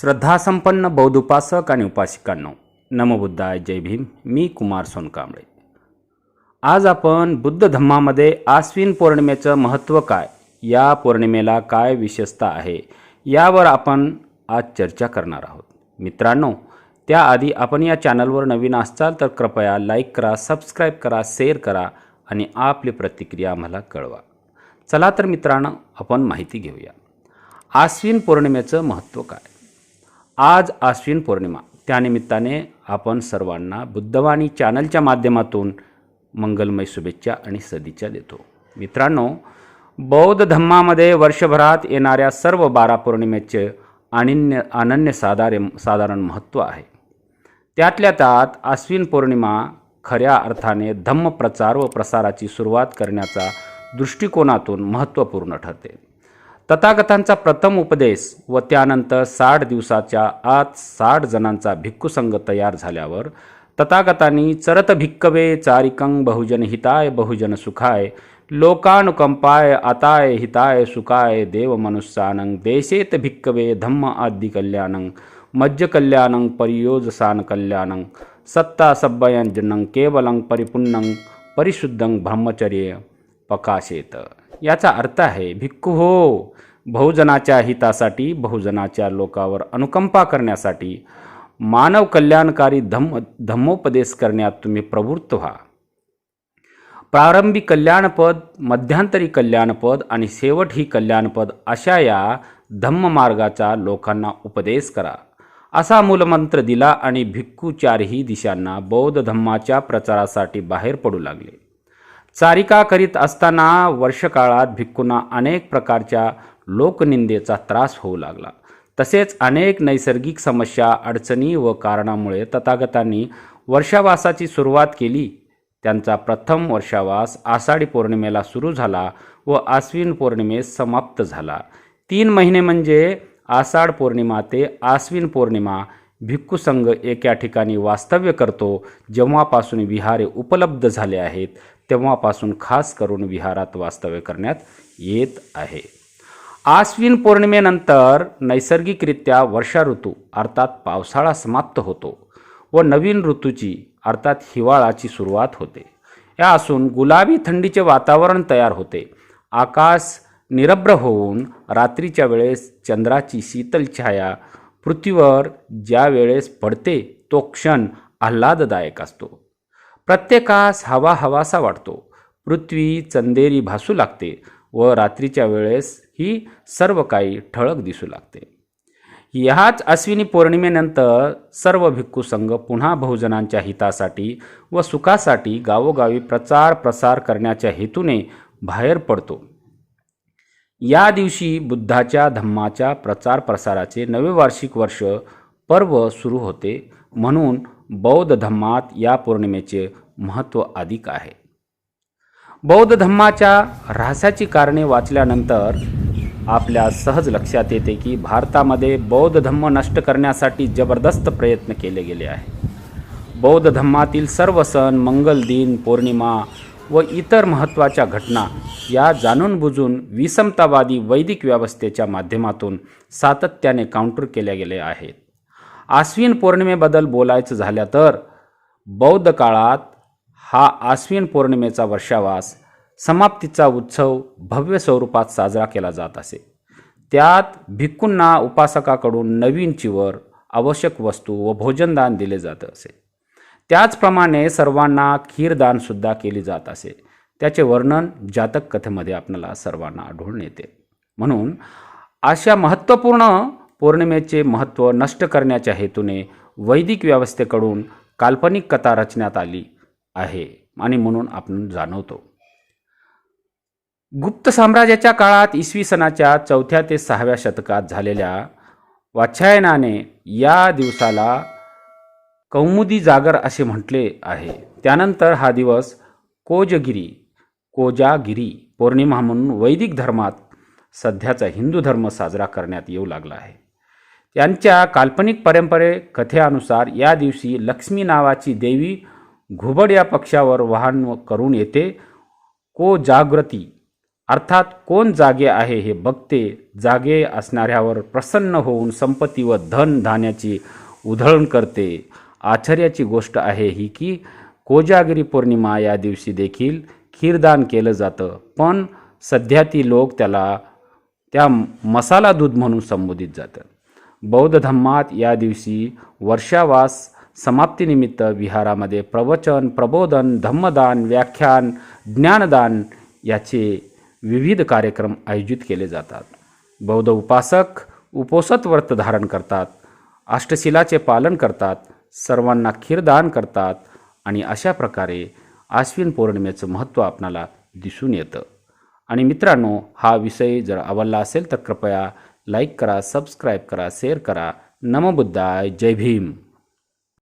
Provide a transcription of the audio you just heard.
श्रद्धासंपन्न बौद्ध उपासक आणि उपासिकांनो नमबुद्धाय जय भीम. मी कुमार सोनकांबळे. आज आपण बुद्ध धम्मामध्ये आश्विन पौर्णिमेचं महत्त्व काय या पौर्णिमेला काय विशेषता आहे यावर आपण आज चर्चा करणार आहोत. मित्रांनो त्याआधी आपण या चॅनलवर नवीन असाल तर कृपया लाईक करा सबस्क्राईब करा शेअर करा आणि आपली प्रतिक्रिया आम्हाला कळवा. चला तर मित्रांनो आपण माहिती घेऊया. आश्विन पौर्णिमेचं महत्त्व काय? आज आश्विन पौर्णिमा. त्यानिमित्ताने आपण सर्वांना बुद्धवाणी चॅनलच्या माध्यमातून मंगलमय शुभेच्छा आणि सदिच्छा देतो. मित्रांनो बौद्ध धम्मामध्ये वर्षभरात येणाऱ्या सर्व बारा पौर्णिमेचे अनिन्य अनन्य साधारे साधारण महत्त्व आहे. त्यातल्या त्यात आश्विन पौर्णिमा खऱ्या अर्थाने धम्म प्रचार व प्रसाराची सुरुवात करण्याचा दृष्टिकोनातून महत्त्वपूर्ण ठरते. तथागतांचा प्रथम उपदेश व त्यानंतर साठ दिवसाच्या आत साठ जणांचा भिक्खुसंघ तयार झाल्यावर तथागतांनी चरत भिक्कवे चारिकं बहुजन हिताय बहुजन सुखाय लोकानुकंपाय आताय हिताय सुखाय देव मनुष्यानं देशेत भिक्कवे धम्म आदि कल्याणं मज्ज कल्याणं परियोजसान कल्याणं सत्ता सब्बयंजनं केवलं परिपुन्नं परिशुद्धं ब्रह्मचर्य पकाशेत याचा अर्थ आहे भिक्खू हो बहुजनाच्या हितासाठी बहुजनाच्या लोकावर अनुकंपा करण्यासाठी मानव कल्याणकारी धम्म धम्मोपदेश करण्यात तुम्ही प्रवृत्त व्हा. प्रारंभी कल्याणपद मध्यांतरी कल्याणपद आणि शेवट ही कल्याणपद अशा या धम्ममार्गाचा लोकांना उपदेश करा. असा मूलमंत्र दिला आणि भिक्खू चारही दिशांना बौद्ध धम्माच्या प्रचारासाठी बाहेर पडू लागले. चारिका करीत असताना वर्षकाळात भिक्खूंना अनेक प्रकारच्या लोकनिंदेचा त्रास होऊ लागला. तसेच अनेक नैसर्गिक समस्या अडचणी व कारणामुळे तथागतांनी वर्षावासाची सुरुवात केली. त्यांचा प्रथम वर्षावास आषाढी पौर्णिमेला सुरू झाला व आश्विन पौर्णिमेस समाप्त झाला. तीन महिने म्हणजे आषाढ पौर्णिमा ते आश्विन पौर्णिमा भिक्खू संघ एका ठिकाणी वास्तव्य करतो जेव्हापासून विहारे उपलब्ध झाले आहेत. तेव्हापासून खास करून विहारात वास्तव्य करण्यात येत आहे. आश्विन पौर्णिमेनंतर नैसर्गिकरित्या वर्षा ऋतू अर्थात पावसाळा समाप्त होतो व नवीन ऋतूची अर्थात हिवाळाची सुरुवात होते. या असून गुलाबी थंडीचे वातावरण तयार होते. आकाश निरभ्र होऊन रात्रीच्या वेळेस चंद्राची शीतल छाया पृथ्वीवर ज्या वेळेस पडते तो क्षण आल्हाददायक असतो. प्रत्येकास हवा हवासा वाटतो. पृथ्वी चंदेरी भासू लागते व रात्रीच्या वेळेस ही सर्व काही ठळक दिसू लागते. ह्याच अश्विनी पौर्णिमेनंतर सर्व भिक्खू संघ पुन्हा बहुजनांच्या हितासाठी व सुखासाठी गावोगावी प्रचार प्रसार करण्याच्या हेतूने बाहेर पडतो. या दिवशी बुद्धाच्या धम्माच्या प्रचार प्रसाराचे नवे वार्षिक वर्ष पर्व सुरू होते. म्हणून बौद्ध धम्मात या पौर्णिमेचे महत्त्व अधिक आहे. बौद्ध धम्माच्या रहस्याची कारणे वाचल्यानंतर आपल्या सहज लक्षात येते की भारतामध्ये बौद्ध धम्म नष्ट करण्यासाठी जबरदस्त प्रयत्न केले गेले आहे बौद्ध धम्मातील सर्व सण मंगल दिन पौर्णिमा व इतर महत्त्वाच्या घटना या जाणून बुजून विसमतावादी वैदिक व्यवस्थेच्या माध्यमातून सातत्याने काउंटर केल्या गेले आहेत. आश्विन पौर्णिमेबद्दल बोलायचं झालं तर बौद्ध काळात हा आश्विन पौर्णिमेचा वर्षावास समाप्तीचा उत्सव भव्य स्वरूपात साजरा केला जात असे. त्यात भिक्खूंना उपासकाकडून नवीन चिवर आवश्यक वस्तू व भोजनदान दिले जात असे. त्याचप्रमाणे सर्वांना खीरदानसुद्धा केली जात असे. त्याचे वर्णन जातक कथेमध्ये आपल्याला सर्वांना आढळून येते. म्हणून अशा महत्त्वपूर्ण पौर्णिमेचे महत्त्व नष्ट करण्याच्या हेतूने वैदिक व्यवस्थेकडून काल्पनिक कथा रचण्यात आली आहे आणि म्हणून आपण जाणवतो. गुप्त साम्राज्याच्या काळात इसवी सणाच्या चौथ्या ते सहाव्या शतकात झालेल्या वाच्छायनाने या दिवसाला कौमुदी जागर असे म्हटले आहे. त्यानंतर हा दिवस कोजगिरी कोजागिरी पौर्णिमा म्हणून वैदिक धर्मात सध्याचा हिंदू धर्म साजरा करण्यात येऊ लागला आहे. यांच्या काल्पनिक परंपरे कथेनुसार या दिवशी लक्ष्मी नावाची देवी घुबड या पक्षावर वाहन करून येते. को जागृती अर्थात कोण जागे आहे हे बघते. जागे असणाऱ्यावर प्रसन्न होऊन संपत्ती व धन धान्याची उधळण करते. आश्चर्याची गोष्ट आहे ही की कोजागिरी पौर्णिमा या दिवशी देखील खीरदान केलं जातं. पण सध्या ती लोक त्याला त्या मसाला दूध म्हणून संबोधित जातं बौद्ध धम्मात या दिवशी वर्षावास समाप्तीनिमित्त विहारामध्ये प्रवचन प्रबोधन धम्मदान व्याख्यान ज्ञानदान याचे विविध कार्यक्रम आयोजित केले जातात. बौद्ध उपासक उपोसत व्रत धारण करतात अष्टशिलाचे पालन करतात सर्वांना खीरदान करतात आणि अशा प्रकारे आश्विन पौर्णिमेचं महत्त्व आपणाला दिसून येतं. आणि मित्रांनो हा विषय जर आवडला असेल तर कृपया लाईक करा सबस्क्राईब करा शेअर करा। नमबुद्धाय जय भीम।